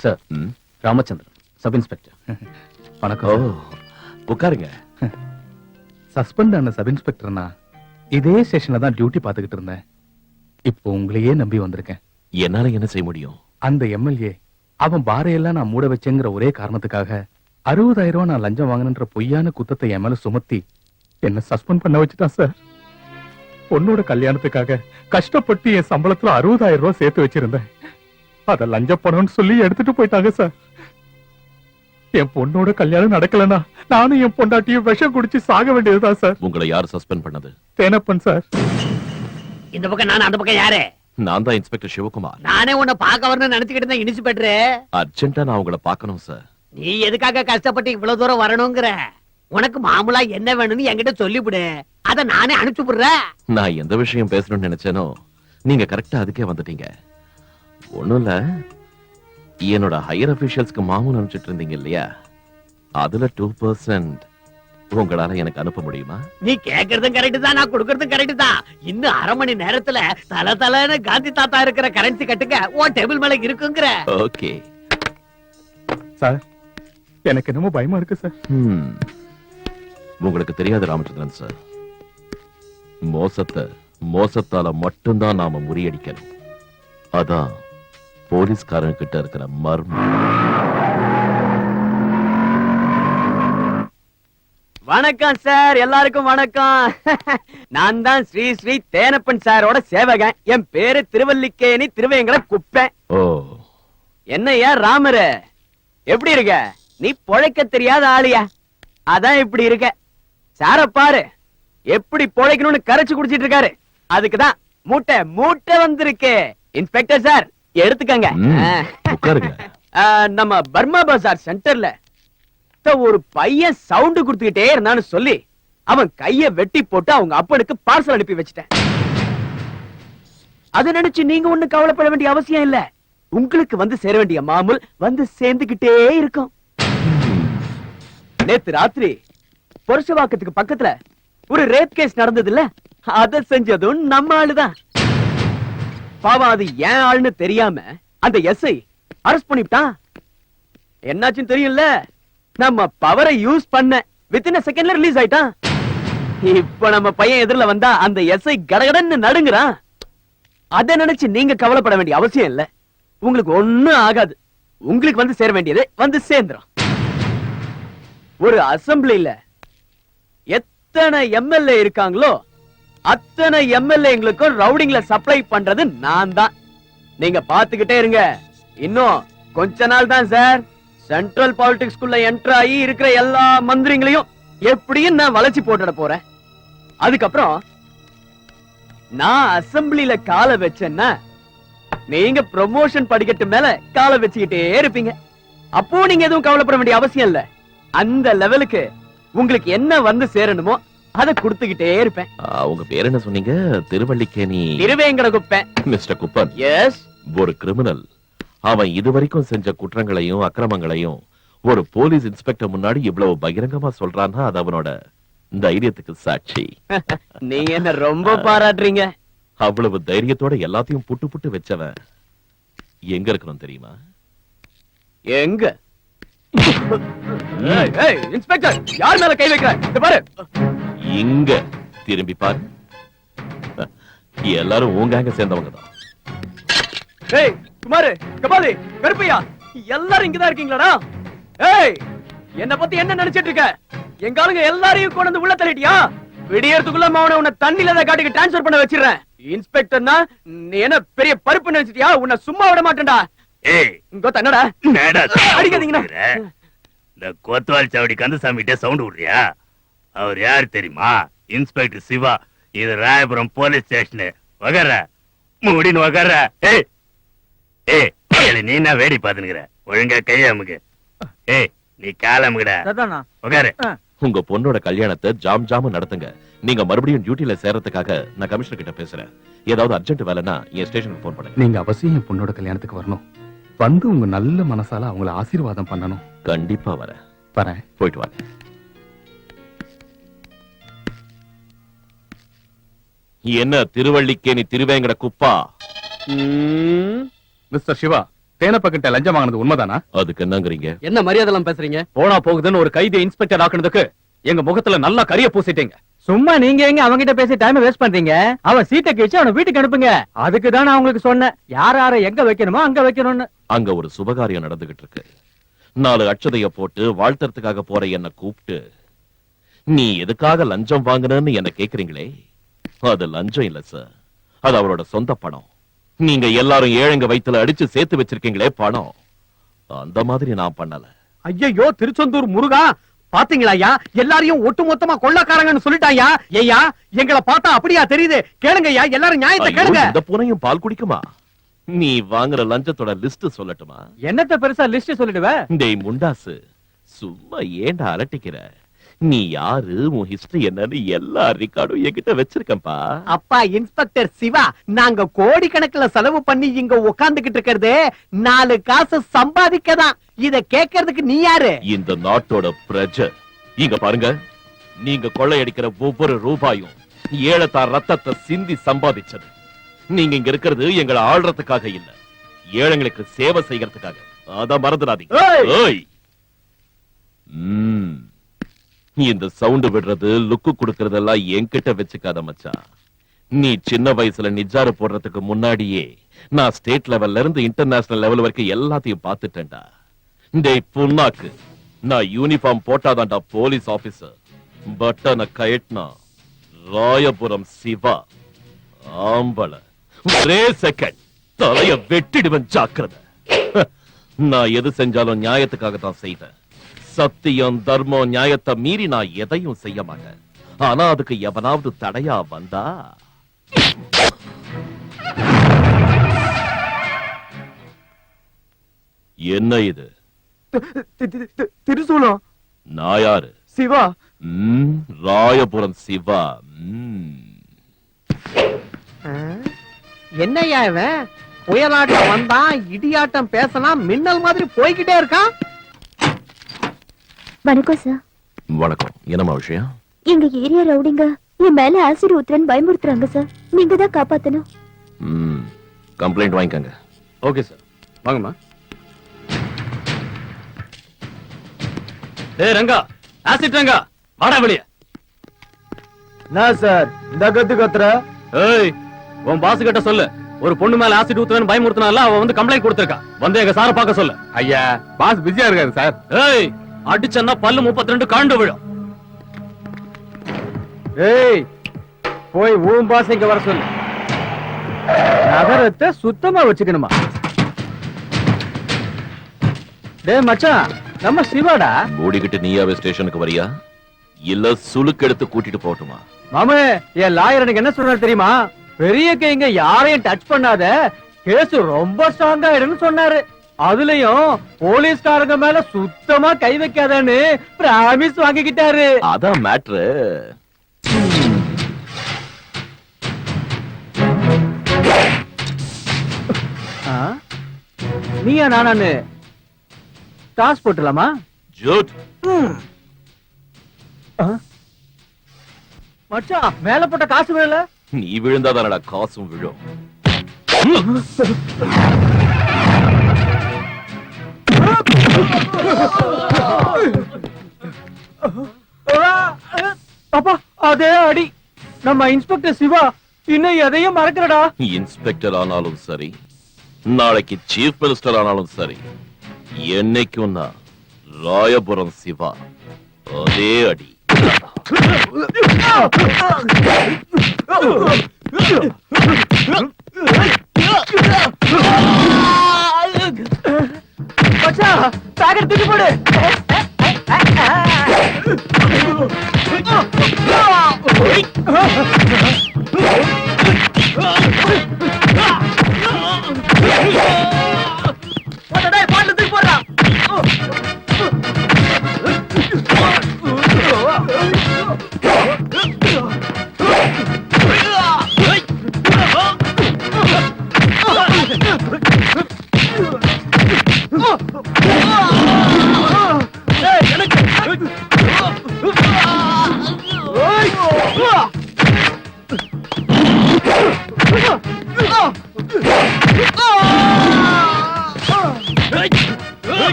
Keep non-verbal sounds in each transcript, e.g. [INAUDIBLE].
Sir. Ramachandran sub inspector ஓ வணக்கம் உட்காருங்க. [LAUGHS] சஸ்பெண்ட் ஆன சப் இன்ஸ்பெக்டர்னா இதே ஸ்டேஷன்ல தான் டியூட்டி பார்த்துக்கிட்டு இருந்தேன். இப்போ உங்களையே நம்பி வந்திருக்கேன். என்னால என்ன செய்ய முடியும்? அந்த எம்எல்ஏ அவன் பாரையெல்லாம் நான் மூட வச்சேங்கிற ஒரே காரணத்துக்காக அறுபதாயிரம் ரூபாய் நான் லஞ்சம் வாங்கினன்ற பொய்யான குத்தத்தை என் மேல சுமத்தி என்ன சஸ்பெண்ட் பண்ண வச்சுட்டான் சார் பொண்ணோட கல்யாணத்துக்காக கஷ்டப்பட்டு என் சம்பளத்துல அறுபதாயிரம் ரூபாய் சேர்த்து வச்சிருந்தேன். அத லஞ்ச பணம்னு சொல்லி எடுத்துட்டு போயிட்டாங்க சார் என் பொண்ணோட கல்யாணம் நடக்கலனா நானும் என் பொண்டாட்டியும் விஷம் குடிச்சு சாக வேண்டியதுதான் சார் உங்களை யார் சஸ்பெண்ட் பண்ணது? தேனப்பன் சார் இந்த பக்கம் நான் அந்த பக்கம் யாரு? நான் தான் இன்ஸ்பெக்டர் சிவகுமார். நானே உன்னை பார்க்க வரணும்னு நினைச்சுக்கிட்டு இருந்தேன் இன்ஸ்பெக்டர் அர்ஜென்ட்டா நான் உங்களை பார்க்கணும் சார் நீ எதுக்காக கஷ்டப்பட்டு இவ்வளவு தூரம் வரணுங்கிற? உனக்கு மாமூலா என்ன வேணும்னு என்கிட்ட சொல்லிவிடு. அத நானே அனுப்பிச்சு விடுறேன். நான் எந்த விஷயம் பேசணும்னு நினைச்சேனோ நீங்க கரெக்டா அதுக்கே வந்துட்டீங்க. ஒண்ணும் இல்ல. என்னோட ஹையர் அபிஷியல்ஸ்க்கு மாமூல் அனுப்பிச்சிட்டு இருந்தீங்க இல்லையா? அதுல டூ பர்சன்ட் உங்களால எனக்கு அனுப்ப முடியுமா? நீ கேக்குறதும் கரெக்ட் தான் நான் கொடுக்கறதும் கரெக்ட் தான். இன்னும் அரை மணி நேரத்துல தல தலன்னு காந்தி தாத்தா இருக்கிற கரன்சி கட்டுங்க. உன் டேபிள் மேல இருக்குங்கிற. ஓகே சார் எனக்கு என்னமோ பயமா இருக்கு சார் ஹம். உங்களுக்கு தெரியாது ராமச்சந்திரன் சார் மோசத்தை மோசத்தால மட்டும்தான் நாம முறியடிக்கணும். அதான் போலீஸ்காரங்க கிட்ட இருக்கிற மர்மம் வணக்கம் சார் எல்லாருக்கும் வணக்கம். [LAUGHS] நான் தான் ஸ்ரீ ஸ்ரீ தேனப்பன் சாரோட சேவகன். என் பேரு திருவல்லிக்கேணி திருவேங்கட குப்பேன் ஓ. என்னய்யா ராமரு? எப்படி இருக்க? நீ பொழைக்க தெரியாத ஆளியா? அதான் இப்படி இருக்க. சார பாரு. எப்படி பொழைக்கணும்னு கரைச்சு குடிச்சிட்டு இருக்காரு. அதுக்குதான் மூட்டை மூட்டை வந்திருக்கு. இன்ஸ்பெக்டர் சார் எடுத்துக்கங்க. நம்ம பர்மா பஜார் சென்டர்ல ஒரு பையன் சவுண்ட் கொடுத்துக்கிட்டே இருந்தான்னு சொல்லி அவன் கைய வெட்டி போட்டு அவங்க அப்பனுக்கு பார்சல் அனுப்பி வச்சிட்டேன். அத நினைச்சு நீங்க ஒண்ணு கவலைப்பட வேண்டிய அவசியம் இல்ல. உங்களுக்கு வந்து சேர வேண்டிய மாமூல் வந்து சேர்ந்துகிட்டே இருக்கும். நேத்து ராத்திரி பொருஷவாக்கத்துக்கு பக்கத்துல ஒரு ரேப் கேஸ் நடந்தது இல்ல அத செஞ்சதும் நம்ம ஆளுதான். பாவம் அது ஏன் ஆள்னு தெரியாம அந்த எஸ்ஐ அரெஸ்ட் பண்ணிவிட்டான் என்னாச்சுன்னு தெரியும்ல? நம்ம பவரை யூஸ் பண்ண வித்தின் செகண்ட்ல ரிலீஸ் ஆயிட்டான். இப்ப நம்ம பையன் எதிரில வந்தா அந்த எஸ்ஐ கடகடன்னு நடுங்குறான். அத நினைச்சு நீங்க கவலைப்பட வேண்டிய அவசியம் இல்ல. உங்களுக்கு ஒண்ணும் ஆகாது. உங்களுக்கு வந்து சேர வேண்டியது வந்து சேர்ந்துரும். ஒரு அசம்பிளில எத்தனை எம்எல்ஏ இருக்காங்களோ அத்தனை எம்எல்ஏங்களுக்கும் ரவுடிங்ல சப்ளை பண்றது நான் தான் நீங்க பாத்துக்கிட்டே இருங்க. இன்னும் கொஞ்ச நாள் தான் சார் சென்ட்ரல் பாலிடிக்ஸ்குள்ள என்டர் ஆகி இருக்கிற எல்லா மந்திரிங்களையும் எப்படியும் நான் வளர்ச்சி போட்டுட போறேன். அதுக்கப்புறம் நான் அசெம்பிளில கால வச்சேன்னா நீங்க ப்ரொமோஷன் படிக்கட்டு மேல கால வச்சுக்கிட்டே இருப்பீங்க. அப்போ நீங்க எதுவும் கவலைப்பட வேண்டிய அவசியம் இல்ல. அந்த லெவலுக்கு உங்களுக்கு என்ன வந்து சேரணுமோ அதை கொடுத்துக்கிட்டே இருப்பேன். உங்க பேர் என்ன சொன்னீங்க? திருவள்ளிக்கேணி திருவேங்கட குப்பேன் மிஸ்டர் குப்பன். எஸ் ஒரு கிரிமினல் அவன் இதுவரைக்கும் செஞ்ச குற்றங்களையும் அக்கிரமங்களையும் ஒரு போலீஸ் இன்ஸ்பெக்டர் முன்னாடி இவ்வளவு பகிரங்கமா சொல்றான்னா அது அவனோட தைரியத்துக்கு சாட்சி. [LAUGHS] நீங்க என்ன ரொம்ப பாராட்டுறீங்க? அவ்வளவு தைரியத்தோட எல்லாத்தையும் புட்டு புட்டு வச்சவன் எங்க இருக்கணும் தெரியுமா? எங்க? [LAUGHS] இன்ஸ்பெக்டர் யார் மேல கை வைக்கிற பாரு. இங்க திரும்பி பாரு. எல்லாரும் ஊங்காங்க சேர்ந்தவங்க தான். ஏய் குமாரு கபாலி கருப்பையா எல்லாரும் இங்கதான் இருக்கீங்களாடா? ஏய் என்ன பத்தி என்ன நினைச்சிட்டு இருக்க? எங்க ஆளுங்க எல்லாரையும் கொண்டு வந்து உள்ள தள்ளிட்டியா? விடியறதுக்குள்ள மாவன உன்னை தண்ணில தான் காட்டுக்கு டிரான்ஸ்ஃபர் பண்ண வச்சிடுறேன். இன்ஸ்பெக்டர்னா நீ என்ன பெரிய பருப்பு நினைச்சிட்டியா? உன்னை சும்மா விட மாட்டேன்டா. ஏய் இங்க தன்னடா என்னடா? அடிக்காதீங்கண்ணா. சொல்ற? இந்த கோத்வால் சாவடி கந்தசாமி கிட்ட சவுண்ட் விடுறியா? அவர் யார் தெரியுமா? இன்ஸ்பெக்டர் சிவா இது ராயபுரம் போலீஸ் ஸ்டேஷன். வகர முடின்னு வகர ஏய் ஏய் ஏய், நீ என்ன வேடி பாத்துனுக்குற ஒழுங்கா கைய அமுக்கு. ஏய் நீ கால அமுக்குடா. உக்காரு உங்க பொண்ணோட கல்யாணத்தை ஜாம் ஜாம நடத்துங்க. நீங்க மறுபடியும் டியூட்டில சேர்றதுக்காக நான் கமிஷனர் கிட்ட பேசுறேன். ஏதாவது அர்ஜென்ட் வேலைன்னா என் ஸ்டேஷனுக்கு போன் பண்ணுங்க. நீங்க அவசியம் என் பொண்ணோட கல்யாணத்துக்கு வரணும். வந்து உங்க நல்ல மனசால அவங்கள ஆசீர்வாதம் பண்ணணும். கண்டிப்பா வரேன். வரேன். போயிட்டு வாங்க என்ன திருவள்ளிக்கேணி திருவேங்கட குப்பா? ம், மிஸ்டர் சிவா தேனப்பக்கிட்ட லஞ்சம் வாங்கினது உண்மைதானா? அதுக்கு என்னங்கறீங்க? என்ன மரியாதைலாம் பேசுறீங்க? போனா போகுதுன்னு ஒரு கைதி இன்ஸ்பெக்டர் ஆக்குனதுக்கு எங்க முகத்துல நல்லா கரிய பூசிட்டீங்க. சும்மா நீங்க எங்க அவங்கிட்ட பேசி டைம் வேஸ்ட் பண்றீங்க? அவன் சீட்டை கிழிச்சு அவனை வீட்டுக்கு அனுப்புங்க. அதுக்கு தான் நான் உங்களுக்கு சொன்னேன். யார் யார எங்க வைக்கணுமோ அங்க வைக்கணும்னு. அங்க ஒரு சுபகாரியம் நடந்துகிட்டு இருக்கு. நாலு அட்சதைய போட்டு வாழ்த்துறதுக்காக போற என்ன கூப்பிட்டு நீ எதுக்காக லஞ்சம் வாங்குனன்னு என்ன கேக்குறீங்களே? அது லஞ்சம் இல்ல சார் அது அவரோட சொந்த பணம். நீங்க எல்லாரும் ஏழைங்க வயித்துல அடிச்சு சேர்த்து வச்சிருக்கீங்களே பணம். அந்த மாதிரி நான் பண்ணல. ஐயோ திருச்செந்தூர் முருகா. பாத்தீங்களா ஐயா? எல்லாரையும் ஒட்டுமொத்தமா கொள்ளக்காரங்கன்னு சொல்லிட்டாயா ஐயா? எங்களை பார்த்தா அப்படியா தெரியுது? கேளுங்க ஐயா எல்லாரும் நியாயத்தை கேளுங்க. இந்த பூனையும் பால் குடிக்குமா? நீ வாங்குற லஞ்சத்தோட லிஸ்ட் சொல்லட்டுமா? என்னத்த பெருசா லிஸ்ட் சொல்லிடுவ? டேய் முண்டாசு சும்மா ஏன்டா அலட்டிக்கிற? நீ யாரு? உன் ஹிஸ்டரி என்னன்னு எல்லா ரெக்கார்டும் என்கிட்ட வச்சிருக்கேன்பா அப்பா இன்ஸ்பெக்டர் சிவா நாங்க கோடிக்கணக்குல செலவு பண்ணி இங்க உட்கார்ந்துகிட்டு இருக்கிறது நாலு காசு சம்பாதிக்கதான். இத கேட்கறதுக்கு நீ யாரு? இந்த நாட்டோட பிரஜை. இங்க பாருங்க நீங்க கொள்ளையடிக்கிற ஒவ்வொரு ரூபாயும் ஏழத்தார் ரத்தத்தை சிந்தி சம்பாதிச்சது. நீங்க இங்க இருக்கிறது எங்களை ஆள்றதுக்காக இல்ல ஏழைங்களுக்கு சேவை செய்யறதுக்காக அத மறந்துடாதீங்க. நீ இந்த சவுண்ட் விடுறது லுக்கு கொடுக்கறதெல்லாம் என்கிட்ட வச்சுக்காத மச்சான். நீ சின்ன வயசுல நிஜாரு போடுறதுக்கு முன்னாடியே நான் ஸ்டேட் லெவல்ல இருந்து இன்டர்நேஷனல் லெவல் வரைக்கும் எல்லாத்தையும் பார்த்துட்டேன்டா. டேய் புண்ணாக்கு. நான் யூனிஃபார்ம் போட்டாதான்டா போலீஸ் ஆபீசர் பட்டனை கயட்னா ராயபுரம் சிவா. ஆம்பளை. ஒரே செகண்ட் தலைய வெட்டிடுவன் ஜாக்கிரதை. நான் எது செஞ்சாலும் நியாயத்துக்காக தான் செய்வேன். சத்தியம் தர்மம் நியாயத்தை மீறி நான் எதையும் செய்ய மாட்டேன். ஆனா அதுக்கு எவனாவது தடையா வந்தா? என்ன இது? திருசூலம். நான் யாரு? சிவா. ராயபுரம் சிவா. ம். என்னய்யா இவன்? புயலாட்டம் வந்தான் இடியாட்டம் பேசினா மின்னல் மாதிரி போய்கிட்டே இருக்கான். வணக்கம் சார் வணக்கம். என்னம்மா விஷயம்? எங்க ஏரியா ரவுடிங்க என் மேல ஆசிட் ஊத்துறன்னு பயமுறுத்துறாங்க சார் நீங்க தான் காப்பாத்தணும். ம், கம்ப்ளைண்ட் வாங்கிக்கங்க. ஓகே சார் வாங்கம்மா. டேய் ரங்கா. ஆசிட் ரங்கா. வாடா வெளிய. நான் சார் இந்த கத்து கத்துற? ஏய் உன் பாஸ் கிட்ட சொல்லு. ஒரு பொண்ணு மேல ஆசிட் ஊத்துறன்னு பயமுறுத்தினால அவ வந்து கம்ப்ளைண்ட் கொடுத்திருக்கா. வந்து எங்க சார பார்க்க சொல்லு. ஐயா பாஸ் பிஸியா இருக்காரு சார் ஏய் அடிச்சன்னா பல்லு முப்பத்தி ரெண்டு காண்டு விழும். ஏய் போய் ஊம் பாஸ் இங்க வர சொல்லு. நகரத்தை சுத்தமா வச்சுக்கணுமா? டேய் மச்சான் நம்ம சிவாடா? மூடிக்கிட்டு நீயாவே ஸ்டேஷனுக்கு வரியா? இல்ல சுளுக்கு எடுத்து கூட்டிட்டு போகட்டுமா? மாமே என் லாயர் எனக்கு என்ன சொன்னார் தெரியுமா? பெரிய கைங்க யாரையும் டச் பண்ணாத கேஸ் ரொம்ப ஸ்ட்ராங் ஆயிடும்னு சொன்னாரு. அதுலயும் போலீஸ்காரங்க மேல சுத்தமா கை வைக்காதன்னு பிராமிஸ் வாங்கிக்கிட்டாரு. அதான் மேட்ரு ஆ? நீயா நானான்னு? டாஸ் போட்டுலாமா ஜூட். மச்சான் மேல போட்ட காசு வேல நீ விழுந்தாதானடா காசும் விழும். அப்பா அதே அடி நம்ம இன்ஸ்பெக்டர் சிவா இன்னும் எதையும் மறக்கறடா இன்ஸ்பெக்டர் ஆனாலும் சரி நாளைக்கு சீஃப் மினிஸ்டர் ஆனாலும் சரி என்னைக்கும் நான் ராயபுரம் சிவா அதே அடி மச்சான் వచ్చా? తాగడి దిగిపోడు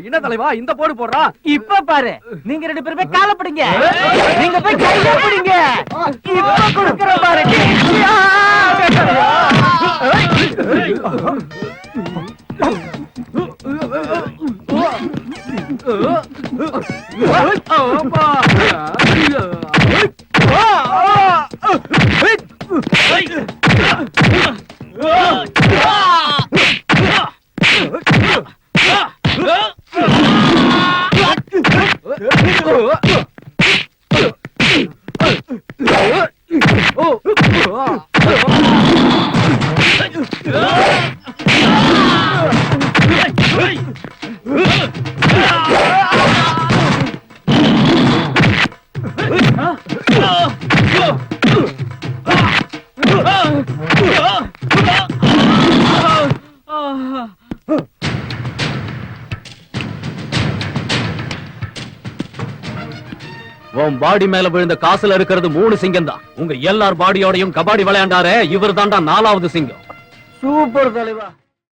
என்ன தலைவா இந்த போடு போடுறான் இப்ப பாரு. நீங்க ரெண்டு பேருமே கால பிடிங்க. நீங்க போய் கையில பிடிங்க. இப்ப கொடுக்கற பாரு Oh! பாடி மேல விழுந்த காசுல இருக்கிறது மூணு சிங்கம் தான் உங்க எல்லார் பாடியோடையும் கபாடி விளையாண்டாரு இவர் தாண்டா நாலாவது சிங்கம். சூப்பர் தலைவா.